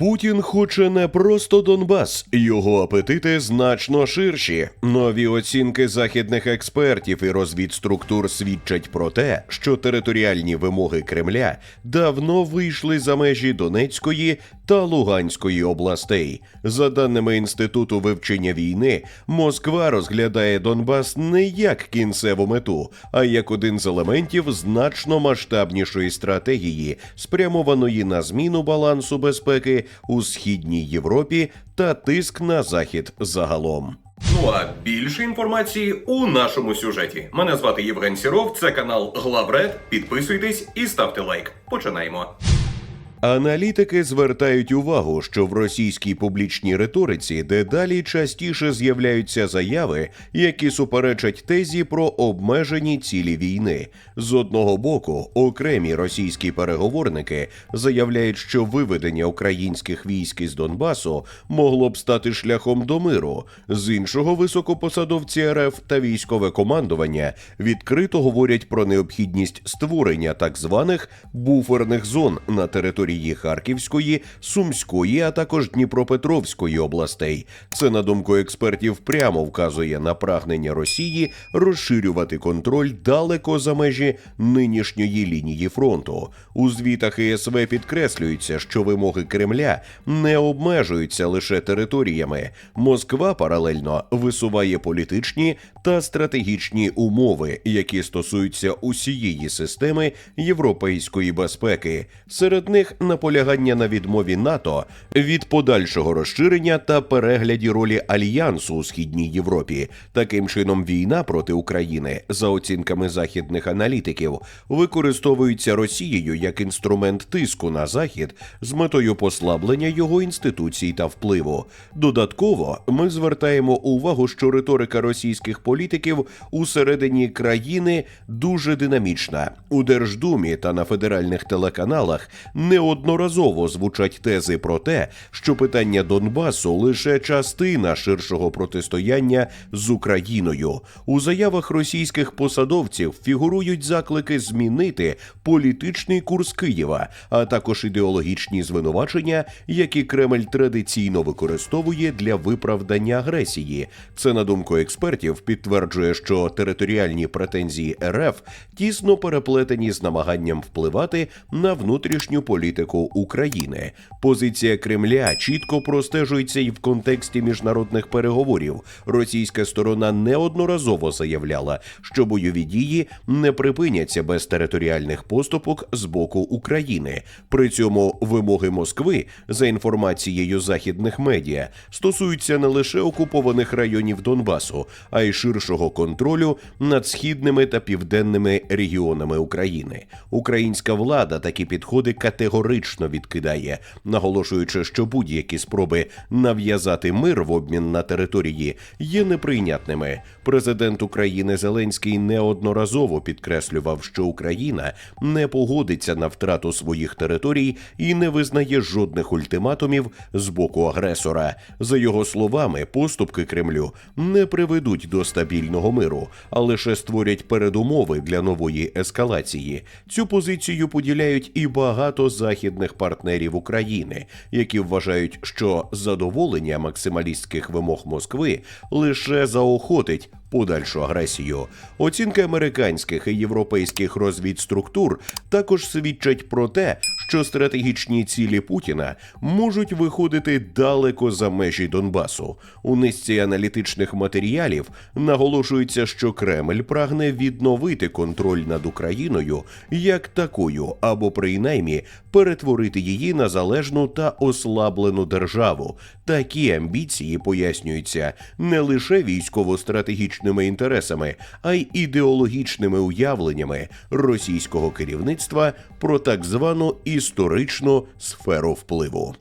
Путін хоче не просто Донбас, його апетити значно ширші. Нові оцінки західних експертів і розвідструктур свідчать про те, що територіальні вимоги Кремля давно вийшли за межі Донецької та Луганської областей. За даними інституту вивчення війни, Москва розглядає Донбас не як кінцеву мету, а як один з елементів значно масштабнішої стратегії, спрямованої на зміну балансу безпеки у східній Європі та тиск на захід загалом. Ну а більше інформації у нашому сюжеті. Мене звати Євген Сіров, це канал Главред. Підписуйтесь і ставте лайк. Починаємо. Аналітики звертають увагу, що в російській публічній риториці дедалі частіше з'являються заяви, які суперечать тезі про обмежені цілі війни. З одного боку, окремі російські переговорники заявляють, що виведення українських військ із Донбасу могло б стати шляхом до миру. З іншого, високопосадовці РФ та військове командування відкрито говорять про необхідність створення так званих буферних зон на території Харківської, Сумської, а також Дніпропетровської областей. Це, на думку експертів, прямо вказує на прагнення Росії розширювати контроль далеко за межі нинішньої лінії фронту. У звітах ЄСВ підкреслюється, що вимоги Кремля не обмежуються лише територіями. Москва паралельно висуває політичні та стратегічні умови, які стосуються усієї системи європейської безпеки. Серед них наполягання на відмові НАТО від подальшого розширення та перегляді ролі альянсу у східній Європі. Таким чином, війна проти України, за оцінками західних аналітиків, використовується Росією як інструмент тиску на захід з метою послаблення його інституцій та впливу. Додатково ми звертаємо увагу, що риторика російських політиків усередині країни дуже динамічна. У Держдумі та на федеральних телеканалах неодноразово звучать тези про те, що питання Донбасу лише частина ширшого протистояння з Україною. У заявах російських посадовців фігурують заклики змінити політичний курс Києва, а також ідеологічні звинувачення, які Кремль традиційно використовує для виправдання агресії. Це на думку експертів підтверджує, що територіальні претензії РФ тісно переплетені з намаганням впливати на внутрішню політику України. Позиція Кремля чітко простежується і в контексті міжнародних переговорів. Російська сторона неодноразово заявляла, що бойові дії не припиняться без територіальних поступок з боку України. При цьому вимоги Москви, за інформацією західних медіа, стосуються не лише окупованих районів Донбасу, а й ширшого контролю над східними та південними регіонами України. Українська влада такі підходи категорично відкидає, наголошуючи, що будь-які спроби нав'язати мир в обмін на території є неприйнятними. Президент України Зеленський неодноразово підкреслював, що Україна не погодиться на втрату своїх територій і не визнає жодних ультиматумів з боку агресора. За його словами, поступки Кремлю не приведуть до стабільного миру, а лише створять передумови для нової ескалації. Цю позицію поділяють і багато західних партнерів України, які вважають, що задоволення максималістських вимог Москви лише заохотить подальшу агресію. Оцінки американських і європейських розвідструктур також свідчать про те, що стратегічні цілі Путіна можуть виходити далеко за межі Донбасу. У низці аналітичних матеріалів наголошується, що Кремль прагне відновити контроль над Україною як такою, або принаймні перетворити її на залежну та ослаблену державу. Такі амбіції пояснюються не лише військово-стратегічними інтересами, а й ідеологічними уявленнями російського керівництва про так звану історичну сферу впливу.